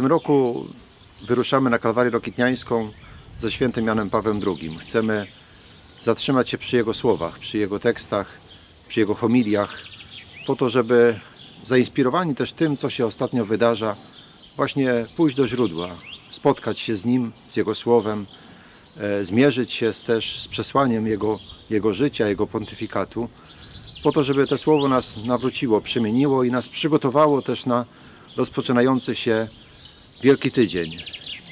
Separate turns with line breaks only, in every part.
tym roku wyruszamy na Kalwarię Rokitniańską ze świętym Janem Pawłem II. Chcemy zatrzymać się przy jego słowach, przy jego tekstach, przy jego homiliach, po to, żeby zainspirowani też tym, co się ostatnio wydarza, właśnie pójść do źródła, spotkać się z nim, z jego słowem, e, zmierzyć się z, też z przesłaniem jego, jego życia, jego pontyfikatu, po to, żeby to słowo nas nawróciło, przemieniło i nas przygotowało też na rozpoczynający się Wielki Tydzień.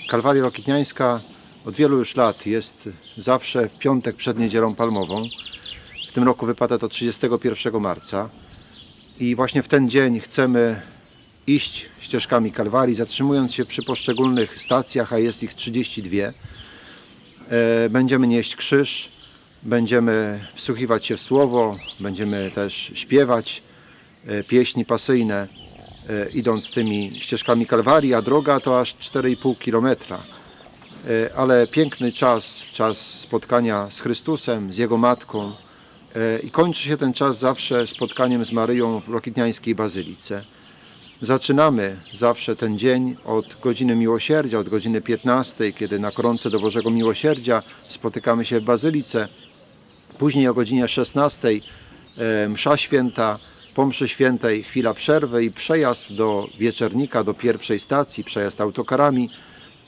Kalwaria Rokitniańska od wielu już lat jest zawsze w piątek przed Niedzielą Palmową. W tym roku wypada to 31 marca. I właśnie w ten dzień chcemy iść ścieżkami Kalwarii, zatrzymując się przy poszczególnych stacjach, a jest ich 32. E, Będziemy nieść krzyż, będziemy wsłuchiwać się w słowo, będziemy też śpiewać e, pieśni pasyjne, idąc tymi ścieżkami Kalwarii, a droga to aż 4,5 kilometra. E, Ale piękny czas, czas spotkania z Chrystusem, z Jego Matką e, i kończy się ten czas zawsze spotkaniem z Maryją w Rokitniańskiej Bazylice. Zaczynamy zawsze ten dzień od godziny miłosierdzia, od godziny 15, kiedy na koronce do Bożego Miłosierdzia spotykamy się w Bazylice. Później o godzinie 16 e, msza święta, po mszy świętej chwila przerwy i przejazd do wieczernika, do pierwszej stacji, przejazd autokarami.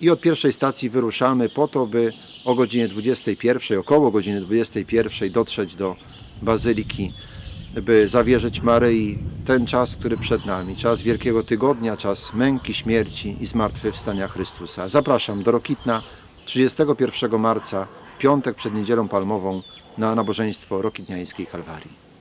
I od pierwszej stacji wyruszamy po to, by o godzinie 21, około godziny 21 dotrzeć do Bazyliki, by zawierzyć Maryi ten czas, który przed nami, czas Wielkiego Tygodnia, czas męki, śmierci i zmartwychwstania Chrystusa. Zapraszam do Rokitna 31 marca, w piątek przed Niedzielą Palmową, na nabożeństwo Rokitniańskiej Kalwarii.